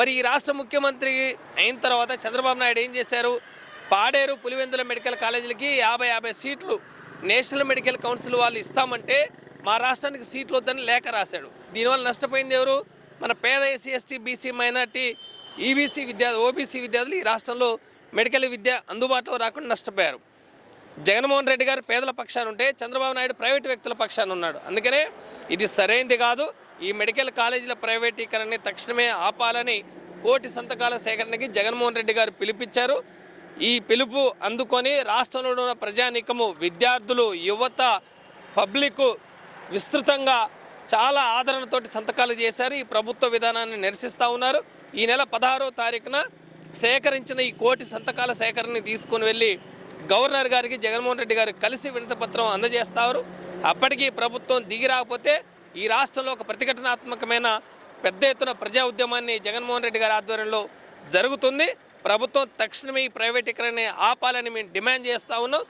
మరి ఈ రాష్ట్ర ముఖ్యమంత్రి అయిన తర్వాత చంద్రబాబు నాయుడు ఏం చేశారు? పాడేరు పులివెందుల మెడికల్ కాలేజీలకి యాభై యాభై సీట్లు నేషనల్ మెడికల్ కౌన్సిల్ వాళ్ళు ఇస్తామంటే మా రాష్ట్రానికి సీట్లు వద్దని లేఖ రాశాడు. దీనివల్ల నష్టపోయింది ఎవరు? మన పేద SC ST BC minority EBC విద్యా ఓబీసీ విద్యార్థులు ఈ రాష్ట్రంలో మెడికల్ విద్య అందుబాటులో రాకుండా నష్టపోయారు. జగన్మోహన్ రెడ్డి గారు పేదల పక్షాన ఉంటే చంద్రబాబు నాయుడు ప్రైవేటు వ్యక్తుల పక్షాన ఉన్నాడు. అందుకనే ఇది సరైంది కాదు. ఈ మెడికల్ కాలేజీల ప్రైవేటీకరణని తక్షణమే ఆపాలని కోటి సంతకాల సేకరణకి జగన్మోహన్ రెడ్డి గారు పిలిపించారు. ఈ పిలుపు అందుకొని రాష్ట్రంలో ఉన్న ప్రజానీకము విద్యార్థులు యువత పబ్లిక్ విస్తృతంగా చాలా ఆదరణతోటి సంతకాలు చేశారు. ఈ ప్రభుత్వ విధానాన్ని నిరసిస్తూ ఉన్నారు. ఈ నెల పదహారో తారీఖున సేకరించిన ఈ కోటి సంతకాల సేకరణని తీసుకుని వెళ్ళి గవర్నర్ గారికి జగన్మోహన్ రెడ్డి గారు కలిసి వినతపత్రం అందజేస్తారు. అప్పటికీ ప్రభుత్వం దిగి రాకపోతే ఈ రాష్ట్రంలో ఒక ప్రతిఘటనాత్మకమైన పెద్ద ఎత్తున ప్రజా ఉద్యమాన్ని జగన్మోహన్ రెడ్డి గారి ఆధ్వర్యంలో జరుగుతుంది. ప్రభుత్వం తక్షణమే ఈ ప్రైవేటీకరణని ఆపాలని మేము డిమాండ్ చేస్తూ ఉన్నాం.